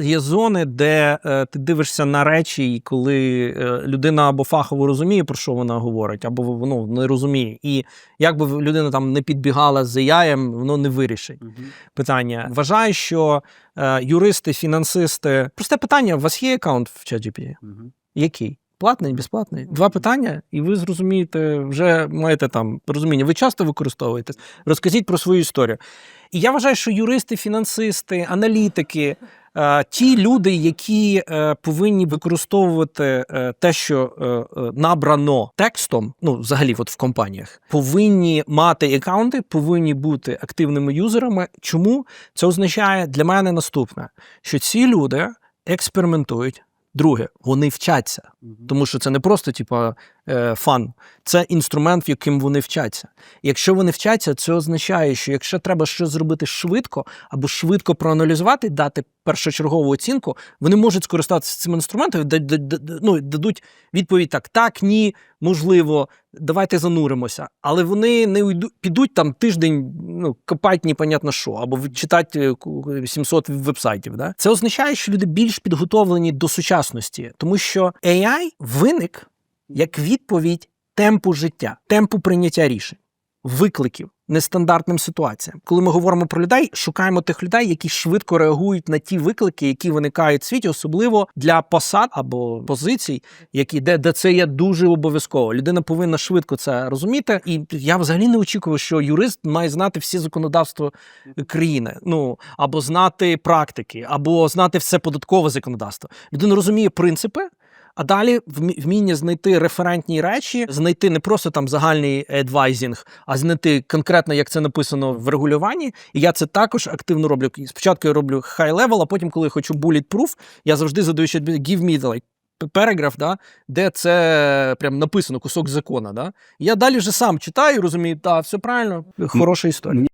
Є зони, де е, ти дивишся на речі, і коли е, людина або фахово розуміє, про що вона говорить, або ну, не розуміє. І як би людина там не підбігала з AI, воно не вирішить питання. Вважаю, що е, юристи, фінансисти. Просте питання: у вас є аккаунт в ChatGPT? Який? Платний, безплатний? Два питання, і ви зрозумієте, вже маєте там розуміння. Ви часто використовуєте. Розкажіть про свою історію. І я вважаю, що юристи, фінансисти, аналітики, ті люди, які е, повинні використовувати е, те, що е, е, набрано текстом, ну взагалі, от в компаніях, повинні мати аккаунти, повинні бути активними юзерами. Чому це означає для мене наступне: що ці люди експериментують. Друге, вони вчаться, тому що це не просто типа е, фан, це інструмент, в яким вони вчаться. Якщо вони вчаться, це означає, що якщо треба щось зробити швидко або швидко проаналізувати, дати першочергову оцінку, вони можуть скористатися цим інструментом, ну, дадуть відповідь так: так, ні, можливо, давайте зануримося. Але вони не уйду, підуть там тиждень, ну, копать непонятно що, або читати 700 вебсайтів. Да? Це означає, що люди більш підготовлені до сучасності, тому що AI виник як відповідь темпу життя, темпу прийняття рішень, викликів, нестандартним ситуаціям. Коли ми говоримо про людей, шукаємо тих людей, які швидко реагують на ті виклики, які виникають в світі, особливо для посад або позицій, які де, де це є дуже обов'язково. Людина повинна швидко це розуміти. І я взагалі не очікував, що юрист має знати всі законодавства країни. Ну або знати практики, або знати все податкове законодавство. Людина розуміє принципи. А далі вмі- вміння знайти референтні речі, знайти не просто там загальний адвайзінг, а знайти конкретно, як це написано в регулюванні. І я це також активно роблю. Спочатку я роблю high level, а потім, коли я хочу bulletproof, я завжди задаю ще give me the, like, переграф, да, де це прям написано кусок закона. Да. Я далі вже сам читаю, розумію, так, все правильно, хороша історія.